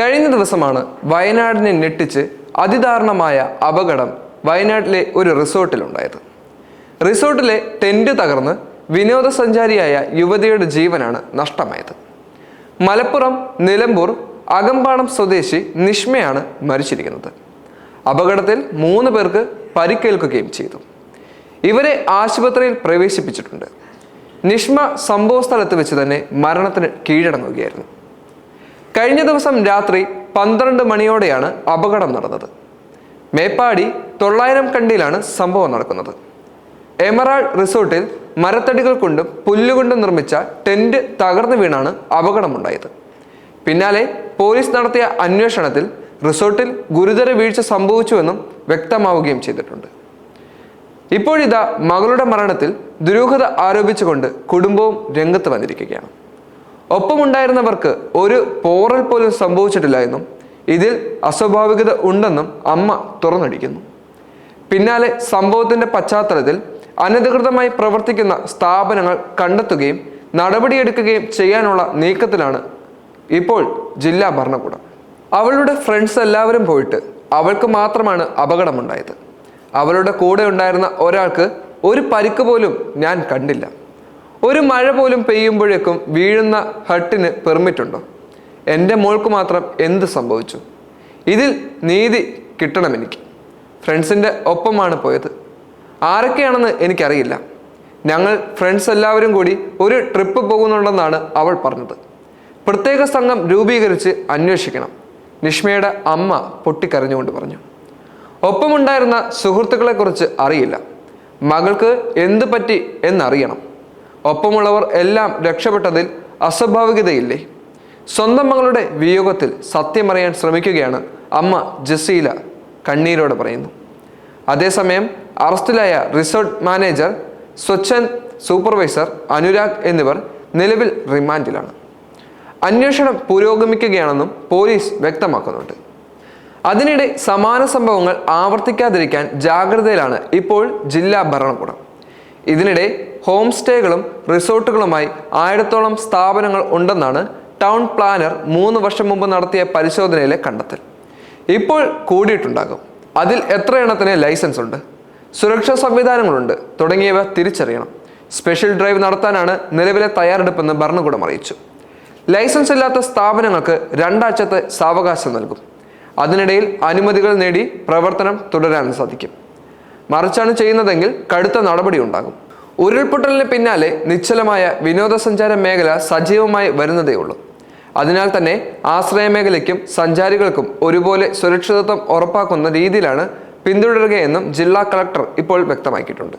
കഴിഞ്ഞ ദിവസമാണ് വയനാടിനെ ഞെട്ടിച്ച് അതിദാരുണമായ അപകടം വയനാട്ടിലെ ഒരു റിസോർട്ടിലുണ്ടായത്. റിസോർട്ടിലെ ടെന്റ് തകർന്ന് വിനോദസഞ്ചാരിയായ യുവതിയുടെ ജീവനാണ് നഷ്ടമായത്. മലപ്പുറം നിലമ്പൂർ അകമ്പാടം സ്വദേശി നിഷ്മയാണ് മരിച്ചിരിക്കുന്നത്. അപകടത്തിൽ മൂന്ന് പേർക്ക് പരിക്കേൽക്കുകയും ചെയ്തു. ഇവരെ ആശുപത്രിയിൽ പ്രവേശിപ്പിച്ചിട്ടുണ്ട്. നിഷ്മ സംഭവ സ്ഥലത്ത് വെച്ച് തന്നെ മരണത്തിന് കീഴടങ്ങുകയായിരുന്നു. കഴിഞ്ഞ ദിവസം രാത്രി പന്ത്രണ്ട് മണിയോടെയാണ് അപകടം നടന്നത്. മേപ്പാടി തൊള്ളായിരം കണ്ടിയിലാണ് സംഭവം നടക്കുന്നത്. എമറാൾഡ് റിസോർട്ടിൽ മരത്തടികൾ കൊണ്ടും പുല്ലുകൊണ്ടും നിർമ്മിച്ച ടെന്റ് തകർന്നു വീണാണ് അപകടമുണ്ടായത്. പിന്നാലെ പോലീസ് നടത്തിയ അന്വേഷണത്തിൽ റിസോർട്ടിൽ ഗുരുതര വീഴ്ച സംഭവിച്ചുവെന്നും വ്യക്തമാവുകയും ചെയ്തിട്ടുണ്ട്. ഇപ്പോഴിതാ മകളുടെ മരണത്തിൽ ദുരൂഹത ആരോപിച്ചുകൊണ്ട് കുടുംബവും രംഗത്ത് വന്നിരിക്കുകയാണ്. ഒപ്പമുണ്ടായിരുന്നവർക്ക് ഒരു പോറൽ പോലും സംഭവിച്ചിട്ടില്ല എന്നും ഇതിൽ അസ്വാഭാവികത ഉണ്ടെന്നും അമ്മ തുറന്നടിക്കുന്നു. പിന്നാലെ സംഭവത്തിന്റെ പശ്ചാത്തലത്തിൽ അനധികൃതമായി പ്രവർത്തിക്കുന്ന സ്ഥാപനങ്ങൾ കണ്ടെത്തുകയും നടപടിയെടുക്കുകയും ചെയ്യാനുള്ള നീക്കത്തിലാണ് ഇപ്പോൾ ജില്ലാ ഭരണകൂടം. അവളുടെ ഫ്രണ്ട്സ് എല്ലാവരും പോയിട്ട് അവൾക്ക് മാത്രമാണ് അപകടമുണ്ടായത്. അവളുടെ കൂടെ ഉണ്ടായിരുന്ന ഒരാൾക്ക് ഒരു പരിക്ക് പോലും ഞാൻ കണ്ടില്ല. ഒരു മഴ പോലും പെയ്യുമ്പോഴേക്കും വീഴുന്ന ഹട്ടിന് പെർമിറ്റ് ഉണ്ടോ? എന്റെ മോൾക്ക് മാത്രം എന്ത് സംഭവിച്ചു? ഇതിൽ നീതി കിട്ടണം എനിക്ക്. ഫ്രണ്ട്സിന്റെ ഒപ്പമാണ് പോയത്. ആരൊക്കെയാണെന്ന് എനിക്കറിയില്ല. ഞങ്ങൾ ഫ്രണ്ട്സ് എല്ലാവരും കൂടി ഒരു ട്രിപ്പ് പോകുന്നുണ്ടെന്നാണ് അവൾ പറഞ്ഞത്. പ്രത്യേക സംഘം രൂപീകരിച്ച് അന്വേഷിക്കണം. നിഷ്മയുടെ അമ്മ പൊട്ടിക്കരഞ്ഞുകൊണ്ട് പറഞ്ഞു. ഒപ്പമുണ്ടായിരുന്ന സുഹൃത്തുക്കളെക്കുറിച്ച് അറിയില്ല. മകൾക്ക് എന്ത് പറ്റി എന്നറിയണം. ഒപ്പമുള്ളവർ എല്ലാം രക്ഷപ്പെട്ടതിൽ അസ്വാഭാവികതയില്ലേ? സ്വന്തം മകളുടെ വിയോഗത്തിൽ സത്യമറിയാൻ ശ്രമിക്കുകയാണ് അമ്മ ജസീല കണ്ണീരോടെ പറയുന്നു. അതേസമയം അറസ്റ്റിലായ resort manager Swachhan supervisor Anurag എന്നിവർ നിലവിൽ റിമാൻഡിലാണ്. അന്വേഷണം പുരോഗമിക്കുകയാണെന്നും പോലീസ് വ്യക്തമാക്കുന്നുണ്ട്. അതിനിടെ സമാന സംഭവങ്ങൾ ആവർത്തിക്കാതിരിക്കാൻ ജാഗ്രതയിലാണ് ഇപ്പോൾ ജില്ലാ ഭരണകൂടം. ഇതിനിടെ ഹോം സ്റ്റേകളും റിസോർട്ടുകളുമായി ആയിരത്തോളം സ്ഥാപനങ്ങൾ ഉണ്ടെന്നാണ് ടൗൺ പ്ലാനർ മൂന്ന് വർഷം മുമ്പ് നടത്തിയ പരിശോധനയിലെ കണ്ടെത്തൽ. ഇപ്പോൾ കൂടിയിട്ടുണ്ടാകും. അതിൽ എത്ര എണ്ണത്തിന് ലൈസൻസ് ഉണ്ട്? സുരക്ഷാ സംവിധാനങ്ങളുണ്ട്. തുടങ്ങിയവ തിരിച്ചറിയണം. സ്പെഷ്യൽ ഡ്രൈവ് നടത്താനാണ് നിലവിലെ തയ്യാറെടുപ്പെന്ന് ഭരണകൂടം അറിയിച്ചു. ലൈസൻസ് ഇല്ലാത്ത സ്ഥാപനങ്ങൾക്ക് രണ്ടാഴ്ചത്തെ സാവകാശം നൽകും. അതിനിടയിൽ അനുമതികൾ നേടി പ്രവർത്തനം തുടരാൻ സാധിക്കും. മറിച്ചാണ് ചെയ്യുന്നതെങ്കിൽ കടുത്ത നടപടി ഉണ്ടാകും. ഉരുൾപൊട്ടലിന് പിന്നാലെ നിശ്ചലമായ വിനോദസഞ്ചാര മേഖല സജീവമായി വരുന്നതേ ഉള്ളൂ അതിനാൽ തന്നെ ആശ്രയ മേഖലയ്ക്കും സഞ്ചാരികൾക്കും ഒരുപോലെ സുരക്ഷിതത്വം ഉറപ്പാക്കുന്ന രീതിയിലാണ് പിന്തുടരുകയെന്നും ജില്ലാ കളക്ടർ ഇപ്പോൾ വ്യക്തമാക്കിയിട്ടുണ്ട്.